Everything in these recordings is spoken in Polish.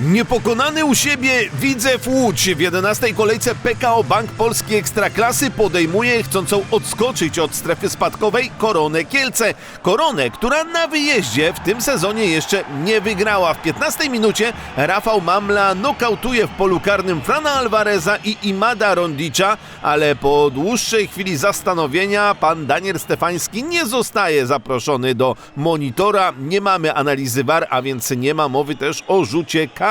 Niepokonany u siebie Widzew Łódź w 11 kolejce PKO Bank Polski Ekstraklasy podejmuje chcącą odskoczyć od strefy spadkowej Koronę Kielce. Koronę, która na wyjeździe w tym sezonie jeszcze nie wygrała. W 15 minucie Rafał Mamla nokautuje w polu karnym Frana Alvareza i Imada Rondicza, ale po dłuższej chwili zastanowienia pan Daniel Stefański nie zostaje zaproszony do monitora. Nie mamy analizy VAR, a więc nie ma mowy też o rzucie karnym.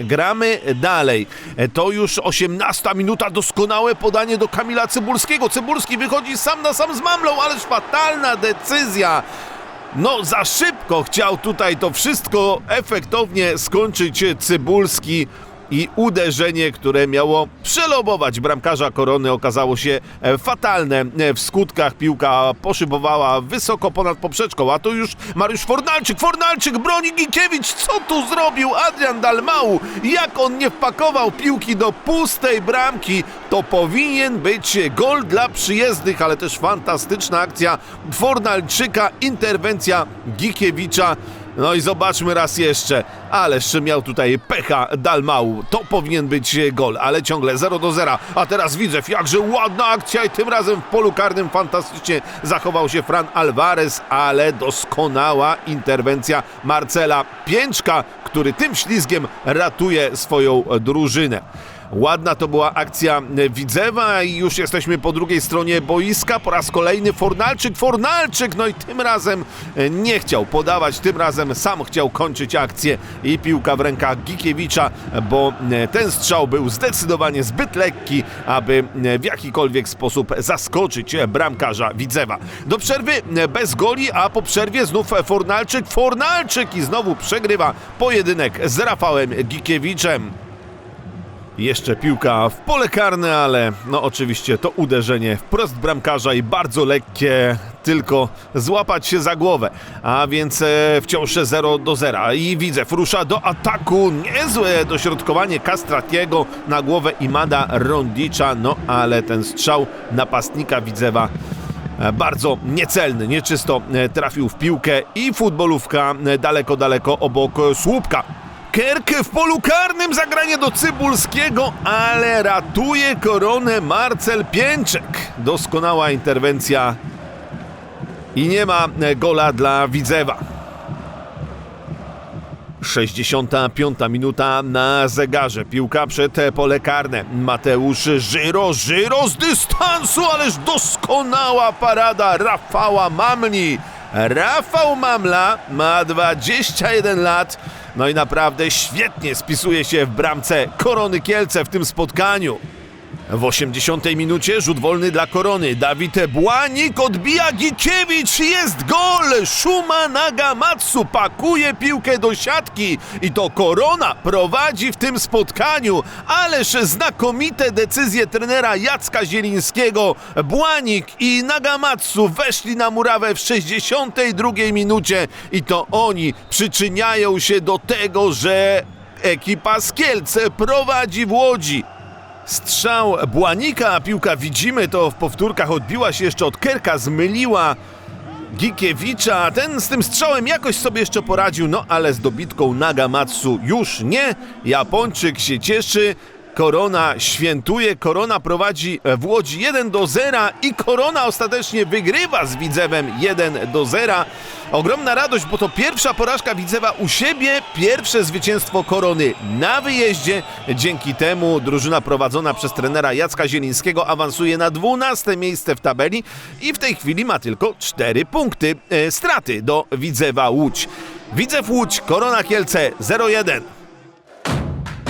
Gramy dalej. E, To już 18 minuta, doskonałe podanie do Kamila Cybulskiego. Cybulski wychodzi sam na sam z Mamlą, ależ fatalna decyzja. No, za szybko chciał tutaj to wszystko efektownie skończyć Cybulski i uderzenie, które miało przelobować bramkarza Korony okazało się e, fatalne. E, W skutkach piłka poszybowała wysoko ponad poprzeczką, a to już Mariusz Fornalczyk, Fornalczyk broni Gikiewicz, co tu zrobił Adrian Dalmau? Jak on nie wpakował piłki do pustej bramki, to powinien być gol dla przyjezdnych, ale też fantastyczna akcja Fornalczyka, interwencja Gikiewicza. No i zobaczmy raz jeszcze. Ależ miał tutaj pecha Dalmau. To powinien być gol, ale ciągle 0 do 0. A teraz widzę, jakże ładna akcja i tym razem w polu karnym fantastycznie zachował się Fran Alvarez, ale doskonała interwencja Marcela Pięczka, który tym ślizgiem ratuje swoją drużynę. Ładna to była akcja Widzewa i już jesteśmy po drugiej stronie boiska. Po raz kolejny Fornalczyk, Fornalczyk, no i tym razem nie chciał podawać, tym razem sam chciał kończyć akcję i piłka w rękach Gikiewicza, bo ten strzał był zdecydowanie zbyt lekki, aby w jakikolwiek sposób zaskoczyć bramkarza Widzewa. Do przerwy bez goli, a po przerwie znów Fornalczyk, Fornalczyk i znowu przegrywa pojedynek z Rafałem Gikiewiczem. Jeszcze piłka w pole karne, ale no oczywiście to uderzenie wprost bramkarza i bardzo lekkie, tylko złapać się za głowę. A więc e, wciąż 0 do 0 i widzę, rusza do ataku, niezłe dośrodkowanie Kastratiego na głowę Imada Rondicza, no ale ten strzał napastnika Widzewa e, bardzo niecelny, nieczysto e, trafił w piłkę i futbolówka daleko, daleko obok słupka. Kerk w polu karnym, zagranie do Cybulskiego, ale ratuje koronę Marcel Pięczek. Doskonała interwencja i nie ma e, gola dla Widzewa. 65 minuta na zegarze. Piłka przed pole karne. Mateusz Żyro, Żyro z dystansu, ależ doskonała parada Rafała Mamli. Rafał Mamla ma 21 lat. No i naprawdę świetnie spisuje się w bramce Korony Kielce w tym spotkaniu. W 80 minucie rzut wolny dla Korony. Dawid Błanik odbija Gikiewicz. Jest gol! Szuma Nagamatsu pakuje piłkę do siatki i to Korona prowadzi w tym spotkaniu. Ależ znakomite decyzje trenera Jacka Zielińskiego. Błanik i Nagamatsu weszli na murawę w 62 minucie i to oni przyczyniają się do tego, że ekipa z Kielce prowadzi w Łodzi. Strzał Błanika, piłka widzimy, to w powtórkach odbiła się jeszcze od Kerka, zmyliła Gikiewicza. Ten z tym strzałem jakoś sobie jeszcze poradził, no ale z dobitką Nagamatsu już nie. Japończyk się cieszy. Korona świętuje, Korona prowadzi w Łodzi 1 do 0 i Korona ostatecznie wygrywa z Widzewem 1 do 0. Ogromna radość, bo to pierwsza porażka Widzewa u siebie, pierwsze zwycięstwo Korony na wyjeździe. Dzięki temu drużyna prowadzona przez trenera Jacka Zielińskiego awansuje na 12 miejsce w tabeli i w tej chwili ma tylko 4 punkty e, straty do Widzewa Łódź. Widzew Łódź, Korona Kielce 0-1.